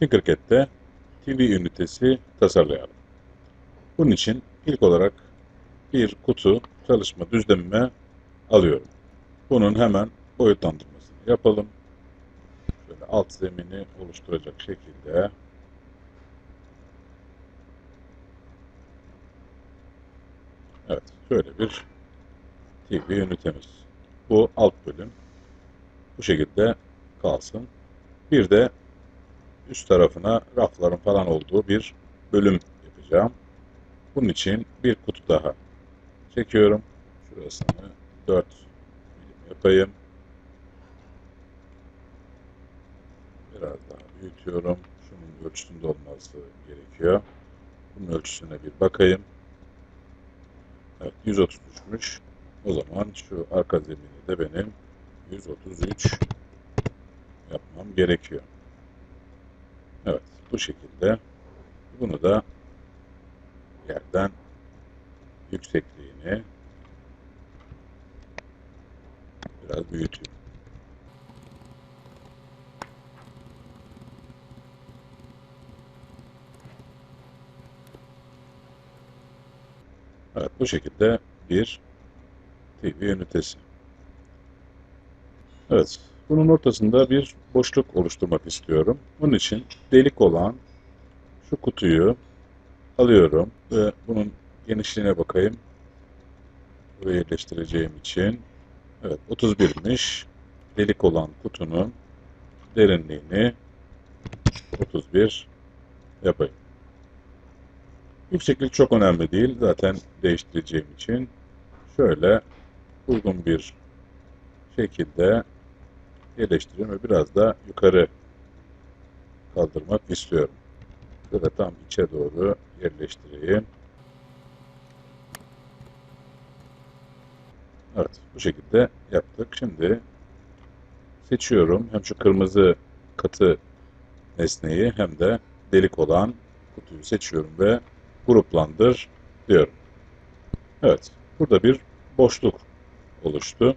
Tinkercad'de TV ünitesi tasarlayalım. Bunun için ilk olarak bir kutu çalışma düzlemime alıyorum. Bunun hemen boyutlandırmasını yapalım. Şöyle alt zemini oluşturacak şekilde Evet, şöyle bir TV ünitemiz. Bu alt bölüm. Bu şekilde kalsın. Bir de üst tarafına rafların falan olduğu bir bölüm yapacağım. Bunun için bir kutu daha çekiyorum. Şurasını 4 milim yapayım. Biraz daha büyütüyorum. Şunun ölçüsünde olması gerekiyor. Bunun ölçüsüne bir bakayım. Evet 133'müş. O zaman şu arka zemini de benim 133 yapmam gerekiyor. Bu şekilde bunu da yerden yüksekliğini biraz büyütüyorum. Evet bu şekilde bir TV ünitesi. Evet bunun ortasında bir boşluk oluşturmak istiyorum. Bunun için delik olan şu kutuyu alıyorum ve bunun genişliğine bakayım. Buraya yerleştireceğim için. Evet 31'miş. Delik olan kutunun derinliğini 31 yapayım. Yükseklik çok önemli değil. Zaten değiştireceğim için şöyle uygun bir şekilde yerleştiriyorum ve biraz da yukarı kaldırmak istiyorum. Şöyle tam içe doğru yerleştireyim. Evet, bu şekilde yaptık. Şimdi seçiyorum. Hem şu kırmızı katı nesneyi hem de delik olan kutuyu seçiyorum ve gruplandır diyorum. Evet, burada bir boşluk oluştu.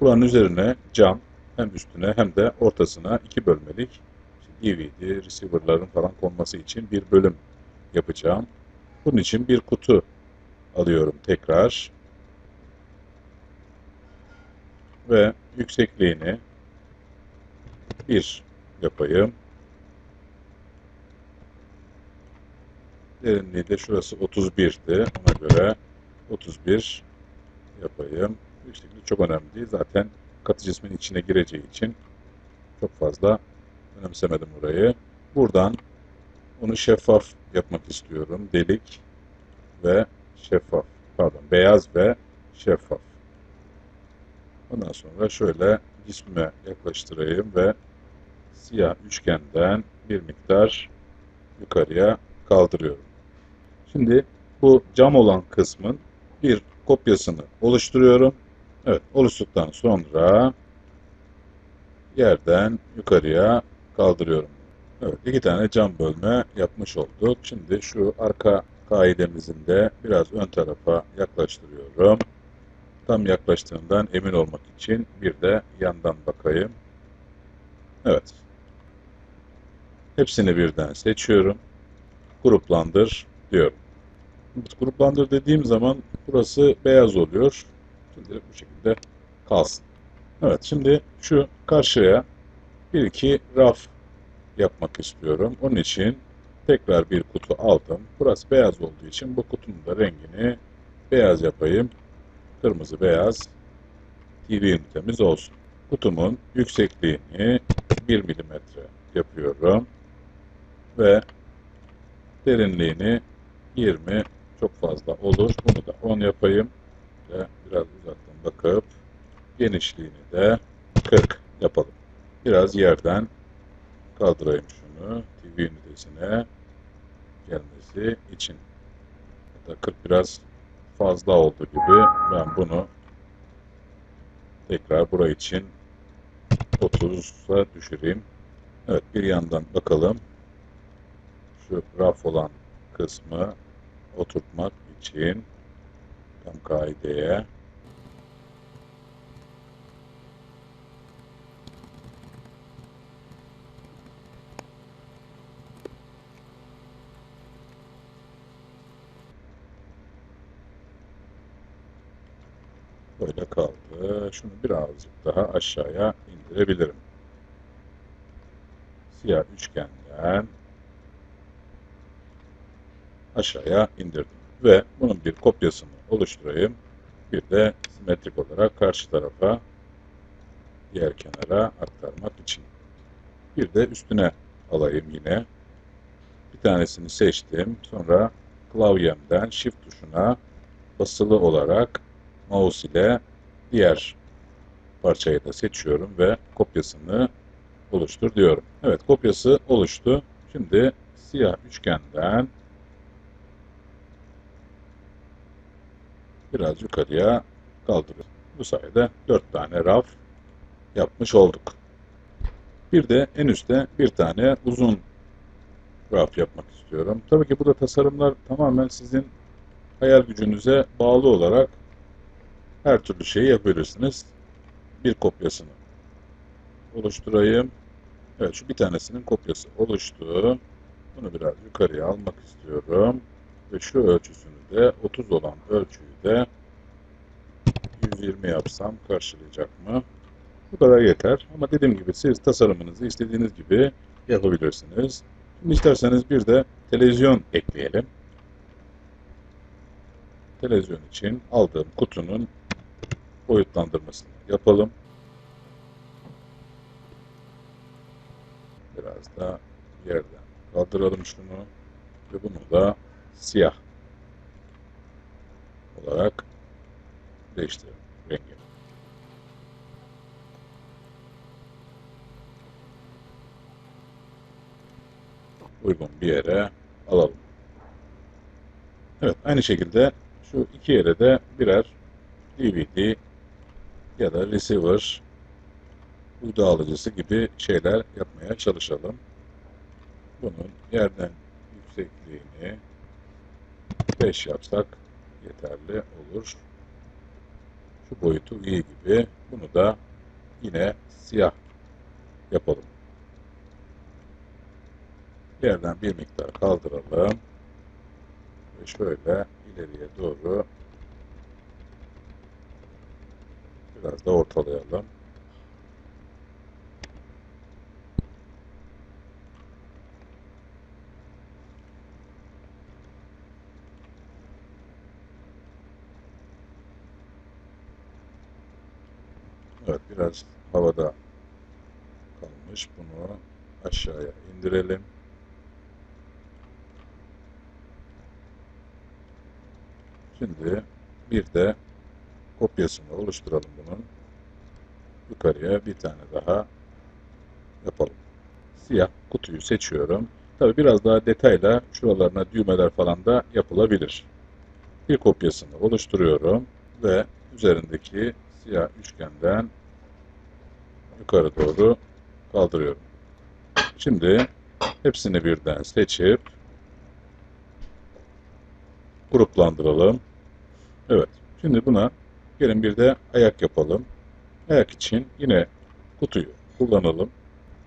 Buranın üzerine cam hem üstüne hem de ortasına iki bölmelik DVD, receiver'ların falan konması için bir bölüm yapacağım. Bunun için bir kutu alıyorum tekrar. Ve yüksekliğini bir yapayım. Derinliği de şurası 31'di. Ona göre 31 yapayım. Yükseklik çok önemli değil. Zaten katı cismin içine gireceği için çok fazla önemsemedim burayı. Buradan onu şeffaf yapmak istiyorum. Delik ve şeffaf. Pardon, beyaz ve şeffaf. Ondan sonra şöyle cismime yaklaştırayım ve siyah üçgenden bir miktar yukarıya kaldırıyorum. Şimdi bu cam olan kısmın bir kopyasını oluşturuyorum. Evet, oluştuktan sonra yerden yukarıya kaldırıyorum. Evet, iki tane cam bölme yapmış olduk. Şimdi şu arka kaidemizin de biraz ön tarafa yaklaştırıyorum. Tam yaklaştığından emin olmak için bir de yandan bakayım. Evet. Hepsini birden seçiyorum. Gruplandır diyorum. Gruplandır dediğim zaman burası beyaz oluyor. Şimdi bu şekilde kalsın. Evet şimdi şu karşıya bir iki raf yapmak istiyorum. Onun için tekrar bir kutu aldım. Burası beyaz olduğu için bu kutunun da rengini beyaz yapayım. Kırmızı beyaz TV ünitemiz olsun. Kutumun yüksekliğini 1 milimetre yapıyorum. Ve derinliğini 20 çok fazla olur. Bunu da 10 yapayım. Ve biraz uzaktan bakıp genişliğini de 40 yapalım. Biraz yerden kaldırayım şunu TV ünitesine gelmesi için. Hatta 40 biraz fazla oldu gibi. Ben bunu tekrar burayı için 30'a düşüreyim. Evet bir yandan bakalım. Şu raf olan kısmı oturtmak için Tam kaideye. Böyle kaldı. Şunu birazcık daha aşağıya indirebilirim. Siyah üçgenden aşağıya indirdim. Ve bunun bir kopyasını oluşturayım. Bir de simetrik olarak karşı tarafa diğer kenara aktarmak için. Bir de üstüne alayım yine. Bir tanesini seçtim. Sonra klavyemden Shift tuşuna basılı olarak mouse ile diğer parçayı da seçiyorum ve kopyasını oluştur diyorum. Evet kopyası oluştu. Şimdi siyah üçgenden biraz yukarıya kaldırıyorum. Bu sayede 4 tane raf yapmış olduk. Bir de en üstte bir tane uzun raf yapmak istiyorum. Tabii ki burada tasarımlar tamamen sizin hayal gücünüze bağlı olarak her türlü şeyi yapabilirsiniz. Bir kopyasını oluşturayım. Evet şu bir tanesinin kopyası oluştu. Bunu biraz yukarıya almak istiyorum. Ve şu ölçüsünü de 30 olan ölçüyü de 120 yapsam karşılayacak mı? Bu kadar yeter. Ama dediğim gibi siz tasarımınızı istediğiniz gibi yapabilirsiniz. Şimdi isterseniz bir de televizyon ekleyelim. Televizyon için aldığım kutunun boyutlandırmasını yapalım. Biraz da yerden kaldıralım şunu ve bunu da siyah olarak değiştirelim rengi. Uygun bir yere alalım. Evet aynı şekilde şu iki yere de birer DVD ya da receiver uydu alıcısı gibi şeyler yapmaya çalışalım. Bunun yerden yüksekliğini 5 yapsak yeterli olur. Şu boyutu iyi gibi. Bunu da yine siyah yapalım. Yerden bir miktar kaldıralım. Ve şöyle ileriye doğru biraz da ortalayalım. Evet biraz havada kalmış. Bunu aşağıya indirelim. Şimdi bir de kopyasını oluşturalım bunun. Yukarıya bir tane daha yapalım. Siyah kutuyu seçiyorum. Tabi biraz daha detayla şuralarına düğmeler falan da yapılabilir. Bir kopyasını oluşturuyorum ve üzerindeki siyah üçgenden yukarı doğru kaldırıyorum. Şimdi hepsini birden seçip gruplandıralım. Evet. Şimdi buna gelin bir de ayak yapalım. Ayak için yine kutuyu kullanalım.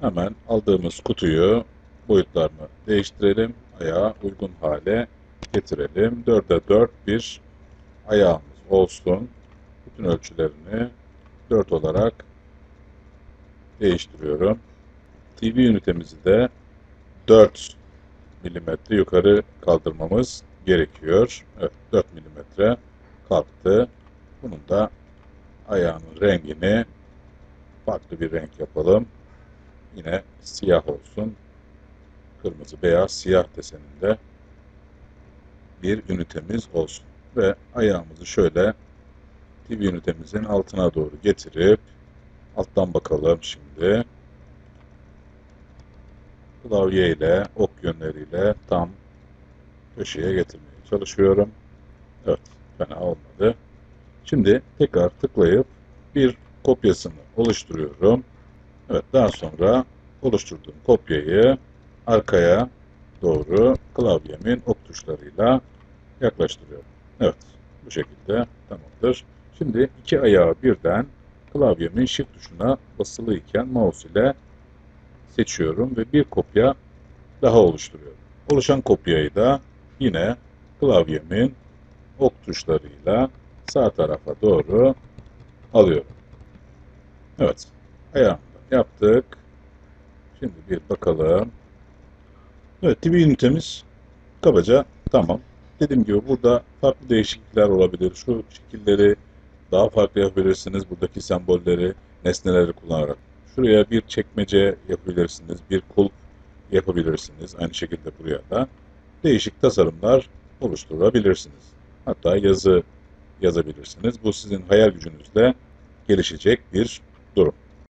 Hemen aldığımız kutuyu boyutlarını değiştirelim. Ayağa uygun hale getirelim. 4'e 4 bir ayağımız olsun. Bütün ölçülerini 4 olarak değiştiriyorum. TV ünitemizi de 4 milimetre yukarı kaldırmamız gerekiyor. Evet 4 milimetre kalktı. Bunun da ayağının rengini farklı bir renk yapalım. Yine siyah olsun. Kırmızı, beyaz, siyah deseninde bir ünitemiz olsun. Ve ayağımızı şöyle TV ünitemizin altına doğru getirip alttan bakalım şimdi. Klavye ile ok yönleriyle tam köşeye getirmeye çalışıyorum. Evet, fena olmadı. Şimdi tekrar tıklayıp bir kopyasını oluşturuyorum. Evet, daha sonra oluşturduğum kopyayı arkaya doğru klavyemin ok tuşlarıyla yaklaştırıyorum. Evet, bu şekilde tamamdır. Şimdi iki ayağı birden klavyemin shift tuşuna basılı iken mouse ile seçiyorum ve bir kopya daha oluşturuyorum. Oluşan kopyayı da yine klavyemin ok tuşlarıyla sağ tarafa doğru alıyorum. Evet. Ayağını da yaptık. Şimdi bir bakalım. Evet, TV ünitemiz kabaca tamam. Dediğim gibi burada farklı değişiklikler olabilir. Şu şekilleri daha farklı yapabilirsiniz. Buradaki sembolleri, nesneleri kullanarak. Şuraya bir çekmece yapabilirsiniz. Bir kulp yapabilirsiniz. Aynı şekilde buraya da değişik tasarımlar oluşturabilirsiniz. Hatta yazı yazabilirsiniz. Bu sizin hayal gücünüzle gelişecek bir durum.